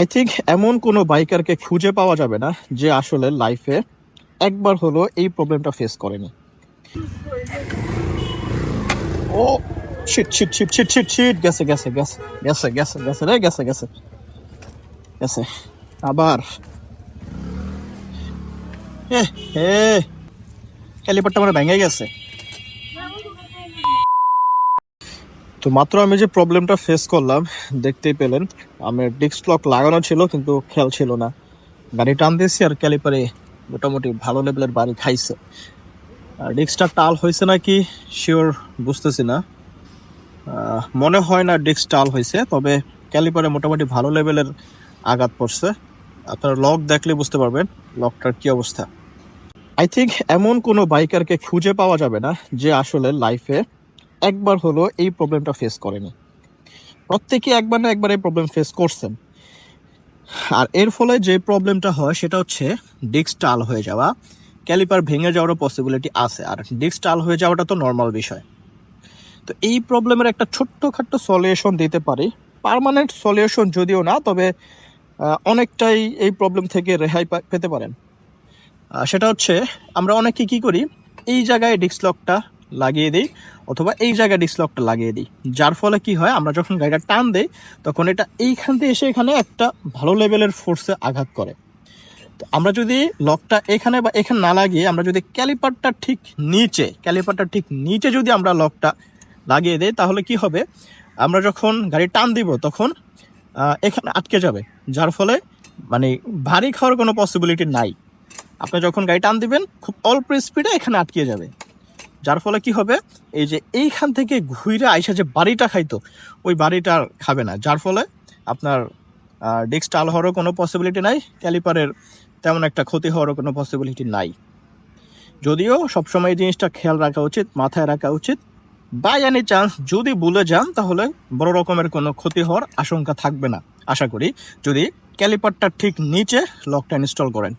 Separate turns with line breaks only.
I think এমন কোনো বাইকারকে খুঁজে পাওয়া যাবে না যে আসলে লাইফে একবার হলো এই প্রবলেমটা ফেস করেনি। ও shit shit shit shit shit shit গেছে গেছে গেছে গেছে গেছে গেছে রে, গেছে গেছে গেছে, আবার। এ হে ক্যালিপারটা আমার ভেঙে গেছে। তো মাত্র আমি যে প্রবলেমটা ফেস করলাম, দেখতেই পেলেন, আমার ডিস্ক লক লাগানো ছিল, কিন্তু খেয়াল ছিল না। গাড়ি টান দিয়েছি আর ক্যালিপারে মোটামুটি ভালো লেভেলের বাড়ি খাইছে। আর ডিস্কটা টাল হয়েছে নাকি শিওর বুঝতেছি না। মনে হয় না ডিস্ক টাল হয়েছে, তবে ক্যালিপারে মোটামুটি ভালো লেভেলের আঘাত পড়ছে। আপনার লক দেখলে বুঝতে পারবেন লকটার কি অবস্থা। আই থিঙ্ক এমন কোনো বাইকারকে খুঁজে পাওয়া যাবে না, যে আসলে লাইফে একবার হলো এই প্রবলেমটা ফেস করেনি। প্রত্যেকে একবার না একবার এই প্রবলেম ফেস করছেন। আর এর ফলে যে প্রবলেমটা হয় সেটা হচ্ছে ডিস্ক টাল হয়ে যাওয়া ক্যালিপার ভেঙে যাওয়ারও পসিবিলিটি আছে। আর ডিস্ক টাল হয়ে যাওয়াটা তো নর্মাল বিষয়। তো এই প্রবলেমের একটা ছোট্টখাট্ট সলিউশন দিতে পারি। পার্মানেন্ট সলিউশন যদিও না, তবে অনেকটাই এই প্রবলেম থেকে রেহাই পেতে পারেন। সেটা হচ্ছে আমরা অনেকে কি করি, এই জায়গায় ডিস্ক লকটা লাগিয়ে দিই, অথবা এই জায়গায় ডিসলকটা লাগিয়ে দিই। যার ফলে কি হয়, আমরা যখন গাড়িটা টান দেই, তখন এটা এইখান থেকে এসে এখানে একটা ভালো লেভেলের ফোর্সে আঘাত করে। তো আমরা যদি লকটা এখানে বা এখানে না লাগিয়ে, আমরা যদি ক্যালিপারটা ঠিক নিচে ক্যালিপারটা ঠিক নিচে যদি আমরা লকটা লাগিয়ে দেই, তাহলে কি হবে? আমরা যখন গাড়ি টান দিব, তখন এখানে আটকে যাবে। যার ফলে মানে ভারী খাওয়ার কোনো পসিবিলিটি নাই। আপনি যখন গাড়ি টান দিবেন, খুব অল্প স্পিডে এখানে আটকে যাবে। যার ফলে কি হবে? এই যে এইখান থেকে ঘুরে আইসা যে বাড়িটা খাইতো, ওই বাড়িটা খাবে না। যার ফলে আপনার ডিস্ক টাল হওয়ারও কোনো পসিবিলিটি নাই ক্যালিপারের তেমন একটা ক্ষতি হওয়ারও কোনো পসিবিলিটি নাই। যদিও সবসময় এই জিনিসটা খেয়াল রাখা উচিত, মাথায় রাখা উচিত। বাই এনি চান্স যদি ভুলে যান, তাহলে বড় রকমের কোনো ক্ষতি হওয়ার আশঙ্কা থাকবে না। আশা করি যদি ক্যালিপারটা ঠিক নিচে লকটা ইনস্টল করেন।